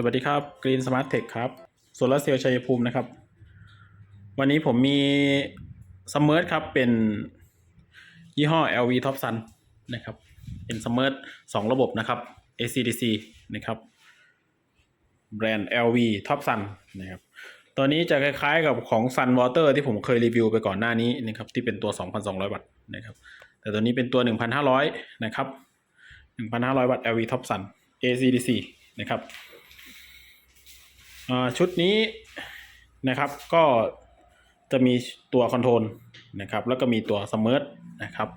สวัสดีครับ Green Smart Tech ครับโซลาร์เซลล์ชัยภูมินะครับ วันนี้ผมมีซัมเมอร์ครับ เป็นยี่ห้อ LV Top Sun นะครับ เป็นซัมเมอร์สองระบบนะครับ AC/DC นะครับ แบรนด์ LV Top Sun นะครับ ตัวนี้จะคล้ายๆกับของ Sun Water ที่ผมเคยรีวิวไปก่อนหน้านี้นะครับ ที่เป็นตัว 2,200 วัตต์นะครับ แต่ตัวนี้เป็นตัว 1,500 นะครับ 1,500 วัตต์ LV Top Sun AC/DC นะครับ ชุดนี้นะครับก็จะมีตัวคอนโทรลนะครับ แล้วก็มีตัวสมิร์ทนะครับ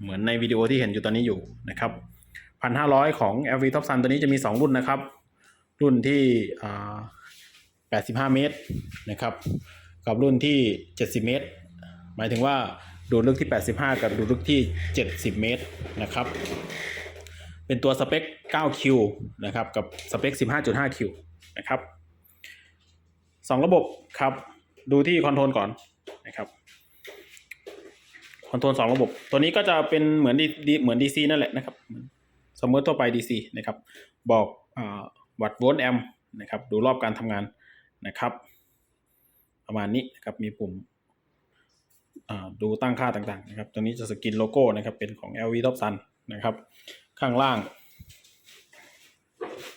เหมือนในวิดีโอที่เห็นอยู่ตอนนี้อยู่นะครับ1,500ของ LV Top Sun ตัวนี้จะมี 2 รุ่นนะครับ รุ่นที่อ่า85เมตรนะครับ กับรุ่นที่70เมตร หมายถึงว่าดูดลึกที่ 85 กับดูดลึกที่ 70 เมตรนะครับ เป็นตัวสเปค 9Q นะครับ กับสเปค 15.5Q นะครับ สองระบบครับ ดูที่คอนโทรลก่อนนะครับคอนโทรลสองระบบ ตัวนี้ก็จะเป็นเหมือนดีเหมือน DC นั่นแหละนะครับ สมมติทั่วไป DC นะครับ บอกอาวัตต์โวลต์แอมป์นะครับ ดูรอบการทำงานนะครับ ประมาณนี้นะครับ มีปุ่มอ่าดูตั้งค่าต่างๆนะครับ ตัวนี้จะสกินโลโก้นะครับ เป็นของ LV Top Sun นะครับ ข้างล่าง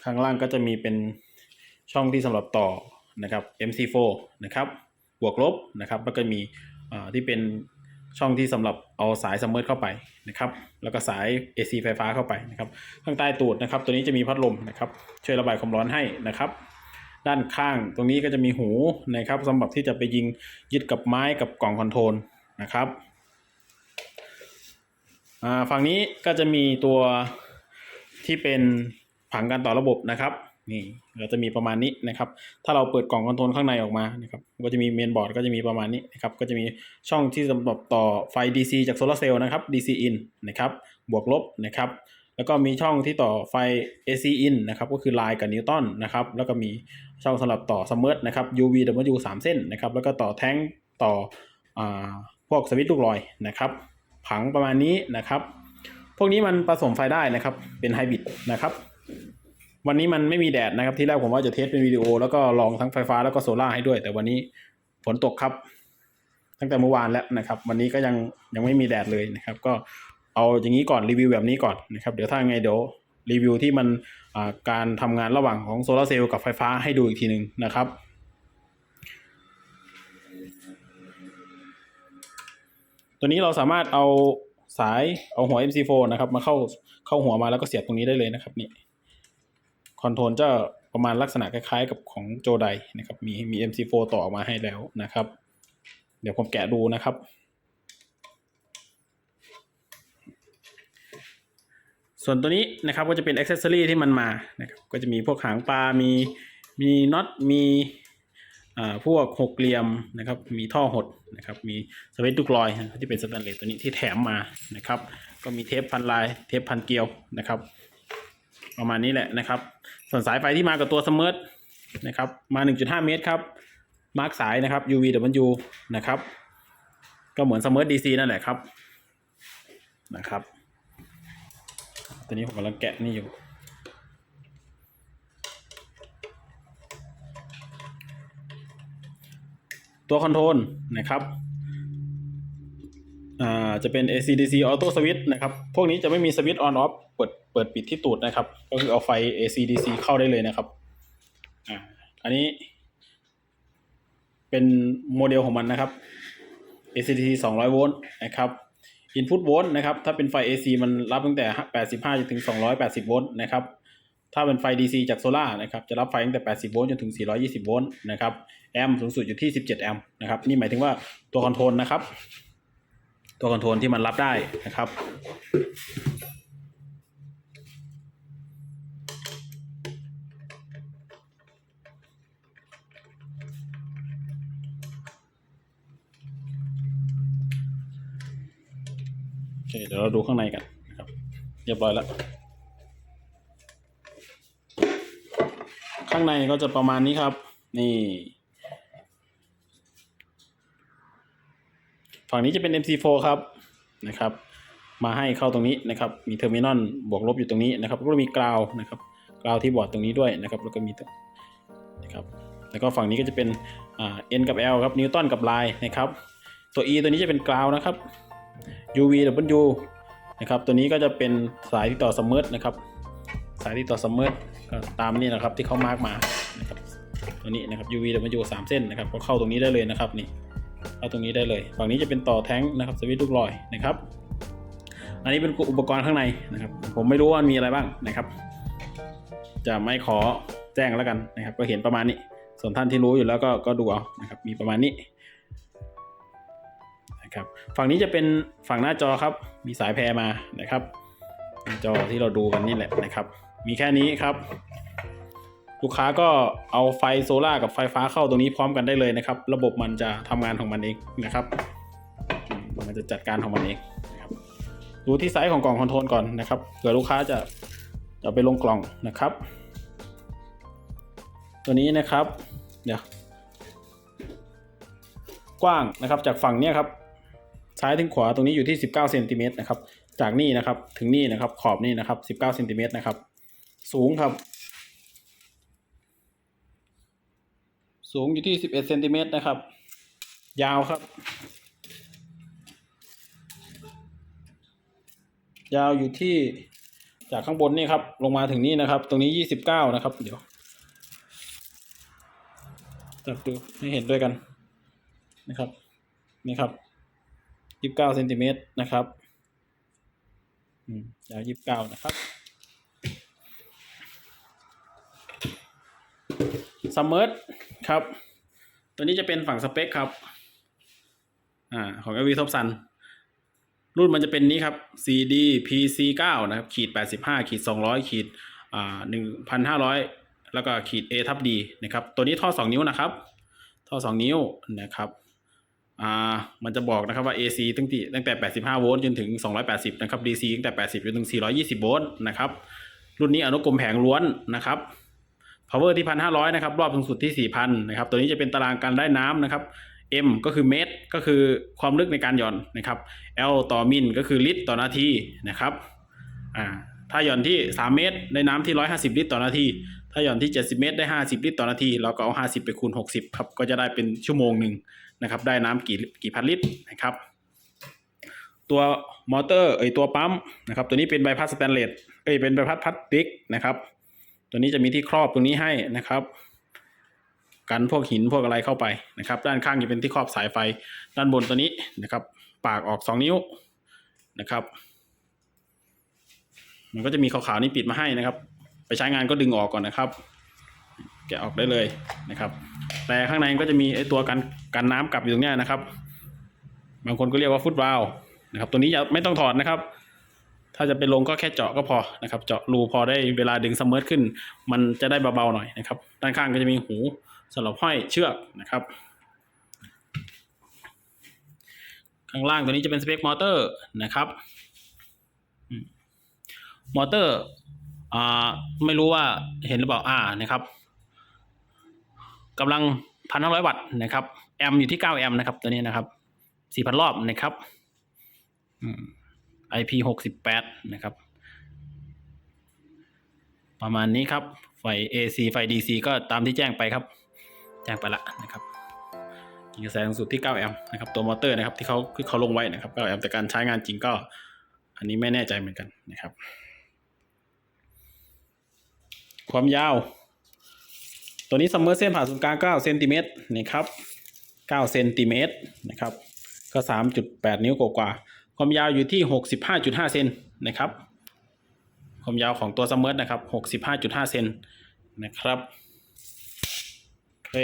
ข้างล่างก็จะมีเป็นช่องที่สำหรับต่อ นะครับ MC4 นะครับ บวกลบนะครับ แล้วก็มีที่เป็นช่องที่สำหรับเอาสายซัมเมอร์เข้าไปนะครับ แล้วก็สาย AC ไฟฟ้าเข้าไปนะครับ ข้างใต้ตูดนะครับ ตัวนี้จะมีพัดลมนะครับ ช่วยระบายความร้อนให้นะครับ ด้านข้างตรงนี้ก็จะมีหูนะครับสำหรับที่จะไปยิงยึดกับไม้กับกล่องคอนโทรลนะครับฝั่งนี้ก็จะมีตัวที่เป็นผังการต่อระบบนะครับ นี่เราจะมีประมาณนี้นะครับ ถ้าเราเปิดกล่องคอนโทรลข้างในออกมานะครับก็จะมีเมนบอร์ดก็จะมีประมาณนี้นะครับก็จะมีช่องที่สำหรับต่อไฟ DC จากโซลาร์เซลล์นะครับ DC in นะครับบวกลบนะครับแล้วก็มีช่องที่ต่อไฟ AC in นะครับก็คือไลน์กับนิวตันนะครับแล้วก็มีช่องสำหรับต่อซัมเมอร์นะครับ UVW 3เส้นนะครับแล้วก็ต่อแท้งต่ออ่าพวกสวิตช์ลูกลอยนะครับผังประมาณนี้นะครับ พวกนี้มันผสมไฟได้นะครับเป็นไฮบริดนะครับ วันนี้มันไม่มีแดดนะครับที่แรกผมว่าจะเทสเป็นวิดีโอ แล้วก็ลองทั้งไฟฟ้าแล้วก็โซล่าให้ด้วย แต่วันนี้ฝนตกครับ ตั้งแต่เมื่อวานแล้วนะครับ วันนี้ก็ยังยังไม่มีแดดเลยนะครับ ก็เอาอย่างนี้ก่อนรีวิวแบบนี้ก่อนนะครับเดี๋ยวถ้าไงเดี๋ยวรีวิวที่มันการทำงานระหว่างของโซลาเซลล์กับไฟฟ้าให้ดูอีกทีหนึ่งนะครับตัวนี้เราสามารถเอาสายเอาหัว MC4 นะครับ มาเข้าเข้าหัวมาแล้วก็เสียบตรงนี้ได้เลยนะครับนี่ คอนโทรลจะประมาณลักษณะคล้ายๆ กับของโจไดนะครับ มีมี MC4 ต่อออกมาให้แล้วนะครับ เดี๋ยวผมแกะดูนะครับ ส่วนตัวนี้นะครับก็จะเป็นอ c เซ s ซอรีที่มันมานะครับก็จะมีพวกหางปลา มีมีน็อต มีอ่าพวกหกเหลี่ยมนะครับ มีท่อหดนะครับ มีสวิตช์ลูกลอยนะที่เป็นสแตนเลสตัวนี้ที่แถมมานะครับ ก็มีเทปพันลาย เทปพันเกลียวนะครับ ประมาณนี้แหละนะครับ ส่วนสายไฟที่มากับตัวสมิร์ทนะครับ มา 1.5 เมตรครับ มาร์กสายนะครับ UVW นะครับ ก็เหมือนสมิร์ท DC นั่นแหละครับ นะครับตัวนี้ผมกำลังแกะนี่อยู่ ตัวคอนโทรลนะครับอ่าจะเป็น AC/DC Auto Switch นะครับ พวกนี้จะไม่มีสวิตช์ on off เปิดเปิดปิดที่ตูดนะครับ ก็คือเอาไฟ AC/DC เข้าได้เลยนะครับอ่าอันนี้ เป็นโมเดลของมันนะครับ AC/DC 200 โวลต์นะครับ Input โวลต์นะครับ ถ้าเป็นไฟ AC มันรับตั้งแต่ 85จนถึง 280 โวลต์นะครับ ถ้าเป็นไฟ DC จากโซล่านะครับ จะรับไฟตั้งแต่ 80 โวลต์จนถึง 420 โวลต์นะครับ แอมป์สูงสุดอยู่ที่ 17 แอมป์นะครับ นี่หมายถึงว่าตัวคอนโทรลนะครับ ตัวคอนโทรลที่มันรับได้นะครับ เคเดี๋ยวเราดูข้างในกันนะครับ เรียบร้อยแล้ว ข้างในก็จะประมาณนี้ครับ นี่ฝั่งนี้จะเป็น MC4 ครับนะครับ มาให้เข้าตรงนี้นะครับ มีเทอร์มินอลบวกลบอยู่ตรงนี้นะครับก็มีกราวนะครับกราวที่บอร์ดตรงนี้ด้วยนะครับ แล้วก็มีนะครับแล้วก็ฝั่งนี้ก็จะเป็นอ่า N กับ L ครับนิวตันกับลายนะครับ ตัว E ตัวนี้จะเป็นกราวนะครับ UV W นะครับตัวนี้ก็จะเป็นสายที่ต่อซัมมอร์นะครับ สายที่ต่อซัมมอร์ก็ตามนี่นะครับที่เขามาร์กมานะครับตัวนี้นะครับ UV W สามเส้นนะครับก็เข้าตรงนี้ได้เลยนะครับนี่เข้าตรงนี้ได้เลย ฝั่งนี้จะเป็นต่อแท้งนะครับสวิตช์ลูกลอยนะครับ อันนี้เป็นอุปกรณ์ข้างในนะครับ ผมไม่รู้ว่ามีอะไรบ้างนะครับ จะไม่ขอแจ้งแล้วกันนะครับ ก็เห็นประมาณนี้ ส่วนท่านที่รู้อยู่แล้วก็ก็ดูเอานะครับ มีประมาณนี้ นะครับ ฝั่งนี้จะเป็นฝั่งหน้าจอครับ มีสายแพรมานะครับจอที่เราดูกันนี่แหละนะครับ มีแค่นี้ครับ ลูกค้าก็เอาไฟโซล่ากับไฟฟ้าเข้าตรงนี้พร้อมกันได้เลยนะครับ ระบบมันจะทำงานของมันเองนะครับ มันจะจัดการของมันเองนะครับดูที่ไซส์ของกล่องคอนโทรลก่อนนะครับเผื่อลูกค้าจะจะไปลงกล่องนะครับ ตัวนี้นะครับ เดี๋ยวกว้างนะครับจากฝั่งเนี้ยครับ ซ้ายถึงขวาตรงนี้อยู่ที่ 19เซนติเมตรนะครับ จากนี่นะครับถึงนี่นะครับ ขอบนี่นะครับ19เซนติเมตรนะครับ สูงครับ สูงอยู่ที่ 11เซนติเมตรนะครับ ยาวครับ ยาวอยู่ที่จากข้างบนนี่ครับ ลงมาถึงนี่นะครับ ตรงนี้ 29 นะครับ เดี๋ยวจับดูให้เห็นด้วยกันนะครับนี่ครับ 29เก้าเซนติเมตรนะครับอืมยาว29นะครับซัมเมอร์ครับ ตัวนี้จะเป็นฝั่งสเปคครับ อ่า ของ LV Top Sun รุ่นมันจะเป็นนี้ครับ CD PC 9นะครับ ขีด 85 ขีด 200 ขีด อ่า 1,500 แล้วก็ขีด A ทับ D นะครับ ตัวนี้ท่อ 2 นิ้วนะครับ ท่อ 2 นิ้วนะครับ อ่ามันจะบอกนะครับว่า AC ตั้งแต่ตั้งแต่ 85 โวลต์จนถึง 280 นะครับ DC ตั้งแต่ 80 จนถึง 420 โวลต์นะครับ รุ่นนี้อนุกรมแผงล้วนนะครับ power ที่ 1,500 นะครับ รอบสูงสุดที่ 4,000 นะครับ ตัวนี้จะเป็นตารางการได้น้ำนะครับ M ก็คือเมตร ก็คือความลึกในการหย่อนนะครับ L ต่อมิลก็คือลิตรต่อนาทีนะครับอ่าถ้าหย่อนที่ 3 เมตร ได้น้ำที่ 150 ลิตรต่อนาที ถ้าหย่อนที่ 70 เมตรได้ 50 ลิตรต่อนาที เราก็เอา 50 ไปคูณ 60 ครับ ก็จะได้เป็นชั่วโมงหนึ่งนะครับ ได้น้ำกี่กี่พันลิตรนะครับ ตัวมอเตอร์เอ้ยตัวปั๊มนะครับ ตัวนี้เป็นใบพัดสแตนเลสเอ้ยเป็นใบพัดพลาสติกนะครับ ตัวนี้จะมีที่ครอบตรงนี้ให้นะครับกันพวกหินพวกอะไรเข้าไปนะครับ ด้านข้างจะเป็นที่ครอบสายไฟ ด้านบนตัวนี้นะครับ ปากออก 2 นิ้วนะครับ มันก็จะมีขาวๆนี่ปิดมาให้นะครับ ไปใช้งานก็ดึงออกก่อนนะครับ แกะออกได้เลยนะครับ แต่ข้างในก็จะมีไอ้ตัวกันกันน้ำกลับอยู่ตรงเนี้ยนะครับ บางคนก็เรียกว่าฟุตวาลนะครับ ตัวนี้อย่าไม่ต้องถอดนะครับ ถ้าจะไปลงก็แค่เจาะก็พอนะครับ เจาะรูพอได้เวลาดึงสมเมอร์ขึ้น มันจะได้เบาๆหน่อยนะครับ ด้านข้างก็จะมีหูสำหรับห้อยเชือกนะครับข้างล่างตัวนี้จะเป็นสเปคมอเตอร์นะครับ มอเตอร์ อ่าไม่รู้ว่าเห็นหรือเปล่าอ่านะครับกำลังพันห้าร้อยวัตต์นะครับ แอมป์อยู่ที่เก้าแอมป์นะครับตัวนี้นะครับสี่พันรอบนะครับอืม IP หกสิบแปดนะครับ ประมาณนี้ครับไฟ AC ไฟ DC ก็ตามที่แจ้งไปครับ แจ้งไปละนะครับกินกระแสสูงสุดที่9แอมป์นะครับตัวมอเตอร์นะครับที่เขาที่เขาลงไว้นะครับ9แอมป์แต่การใช้งานจริงก็ อันนี้ไม่แน่ใจเหมือนกันนะครับ ความยาว ตัวนี้ซัมเมอร์เส้นผ่าศูนย์กลาง9เซนติเมตรนะครับ9เซนติเมตรนะครับก็ 3.8 นิ้วกว่าๆความยาวอยู่ที่ 65.5เซนนะครับ ความยาวของตัวซัมเมอร์นะครับ 65.5เซนนะครับโอเค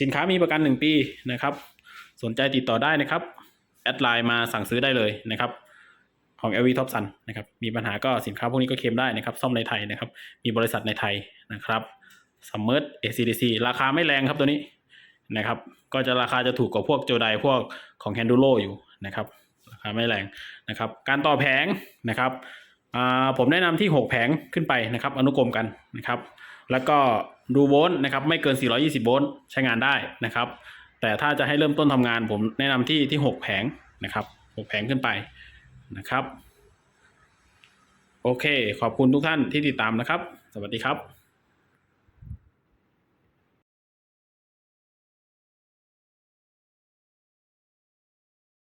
สินค้ามีประกัน 1 ปีนะครับ สนใจติดต่อได้นะครับ แอดไลน์มาสั่งซื้อได้เลยนะครับ ของ LV Top Sun นะครับ มีปัญหาก็สินค้าพวกนี้ก็เคลมได้นะครับ ซ่อมในไทยนะครับ มีบริษัทในไทยนะครับ Summer ACDC ราคาไม่แรงครับตัวนี้นะครับ ก็จะราคาจะถูกกว่าพวกโจไดพวกของ h a n d u l o อยู่นะครับ ราคาไม่แรงนะครับ การต่อแผงนะครับอ่าผมแนะนำที่ 6 แผงขึ้นไปนะครับ อนุกรมกันนะครับ แล้วก็ดูโวลต์นะครับ ไม่เกิน 420 โวลต์ใช้งานได้นะครับ แต่ถ้าจะให้เริ่มต้นทำงานผมแนะนำที่ที่ 6 แผงนะครับ 6 แผงขึ้นไป นะครับ โอเค ขอบคุณทุกท่านที่ติดตามนะครับ สวัสดีครับ